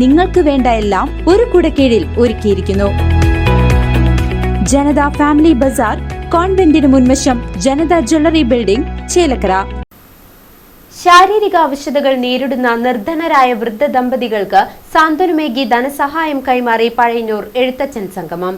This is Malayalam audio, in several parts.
നിങ്ങൾക്ക് വേണ്ട എല്ലാം ഒരു കുടക്കീഴിൽ ഒരുക്കിയിരിക്കുന്നു. ജനത ഫാമിലി ബസാർ കോൺവെന്റിന് മുൻവശം ജനത ജ്വല്ലറി ബിൽഡിംഗ് ചേലക്കര. ശാരീരിക ആവശ്യതകൾ നേരിടുന്ന നിർധനരായ വൃദ്ധ ദമ്പതികൾക്ക് സാന്ത്വനമേകി ധനസഹായം കൈമാറി പഴയന്നൂർ എഴുത്തച്ഛൻ സംഗമം.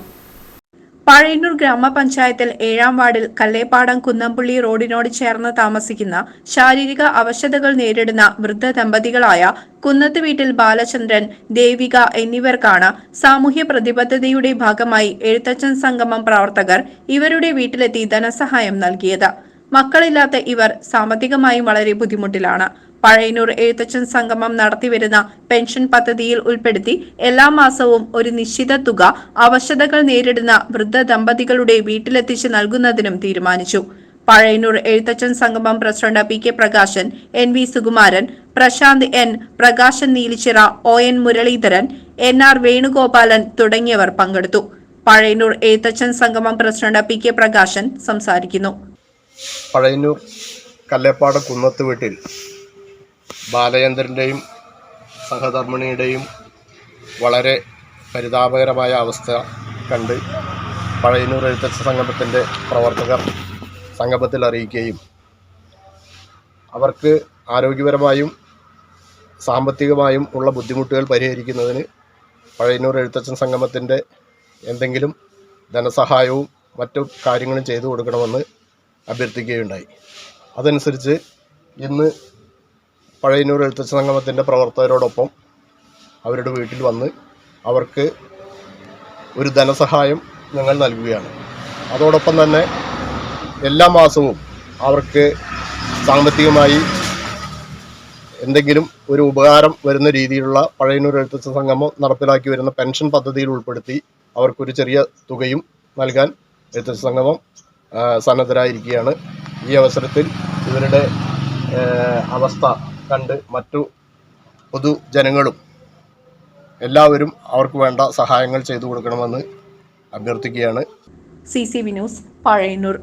പഴയന്നൂർ ഗ്രാമപഞ്ചായത്തിൽ ഏഴാം വാർഡിൽ കല്ലേപ്പാടം കുന്നംപുള്ളി റോഡിനോട് ചേർന്ന് താമസിക്കുന്ന ശാരീരിക അവശതകൾ നേരിടുന്ന വൃദ്ധ ദമ്പതികളായ കുന്നത്ത് വീട്ടിൽ ബാലചന്ദ്രൻ ദേവിക എന്നിവർക്കാണ് സാമൂഹ്യ പ്രതിബദ്ധതയുടെ ഭാഗമായി എഴുത്തച്ഛൻ സംഗമം പ്രവർത്തകർ ഇവരുടെ വീട്ടിലെത്തി ധനസഹായം നൽകിയത്. മക്കളില്ലാത്ത ഇവർ സാമ്പത്തികമായും വളരെ ബുദ്ധിമുട്ടിലാണ്. പഴയന്നൂർ എഴുത്തച്ഛൻ സംഗമം നടത്തിവരുന്ന പെൻഷൻ പദ്ധതിയിൽ ഉൾപ്പെടുത്തി എല്ലാ മാസവും ഒരു നിശ്ചിത തുക അവശതകൾ നേരിടുന്ന വൃദ്ധ ദമ്പതികളുടെ വീട്ടിലെത്തിച്ച് നൽകുന്നതിനും തീരുമാനിച്ചു. പഴയനൂർ എഴുത്തച്ഛൻ സംഗമം president P K Prakashan N V Sukumaran Prashanth N Prakashan Neelichira O N Muraleedharan N R Venugopalan തുടങ്ങിയവർ പങ്കെടുത്തു. പഴയനൂർ എഴുത്തച്ഛൻ സംഗമം പ്രസിഡന്റ് പി കെ പ്രകാശൻ സംസാരിക്കുന്നു. പഴയനൂർ കല്ലേപ്പാട് കുന്നത്ത് വീട്ടിൽ ബാലചന്ദ്രന്റെയും സഹധർമ്മിണിയുടെയും വളരെ പരിതാപകരമായ അവസ്ഥ കണ്ട് പഴയന്നൂർ എഴുത്തച്ഛ സംഗമത്തിന്റെ പ്രവർത്തകർ സംഗമത്തിൽ അറിയിക്കുകയും അവർക്ക് ആരോഗ്യപരമായും സാമ്പത്തികമായും ഉള്ള ബുദ്ധിമുട്ടുകൾ പരിഹരിക്കുന്നതിന് പഴയന്നൂർ എഴുത്തച്ഛൻ സംഗമത്തിന്റെ എന്തെങ്കിലും ധനസഹായവും മറ്റു കാര്യങ്ങളും ചെയ്തു കൊടുക്കണമെന്ന് അഭ്യർത്ഥിക്കുകയുണ്ടായി. അതനുസരിച്ച് ഇന്ന് പഴയന്നൂർ എഴുത്തച്ഛ സംഗമത്തിന്റെ പ്രവർത്തകരോടൊപ്പം അവരുടെ വീട്ടിൽ വന്ന് അവർക്ക് ഒരു ധനസഹായം ഞങ്ങൾ നൽകുകയാണ്. അതോടൊപ്പം തന്നെ എല്ലാ മാസവും അവർക്ക് സാമ്പത്തികമായി എന്തെങ്കിലും ഒരു ഉപകാരം വരുന്ന രീതിയിലുള്ള പഴയന്നൂർ എഴുത്തച്ഛ സംഗമം നടപ്പിലാക്കി വരുന്ന പെൻഷൻ പദ്ധതിയിൽ ഉൾപ്പെടുത്തി അവർക്കൊരു ചെറിയ തുകയും നൽകാൻ എഴുത്തച്ഛ സംഗമം സന്നദ്ധരായിരിക്കുകയാണ്. ഈ അവസരത്തിൽ ഇവരുടെ അവസ്ഥ കണ്ട് മറ്റു പൊതുജനങ്ങളും എല്ലാവരും അവർക്ക് വേണ്ട സഹായങ്ങൾ ചെയ്തു കൊടുക്കണമെന്ന് അഭ്യർത്ഥിക്കുകയാണ്. C C V news Pazhayannur.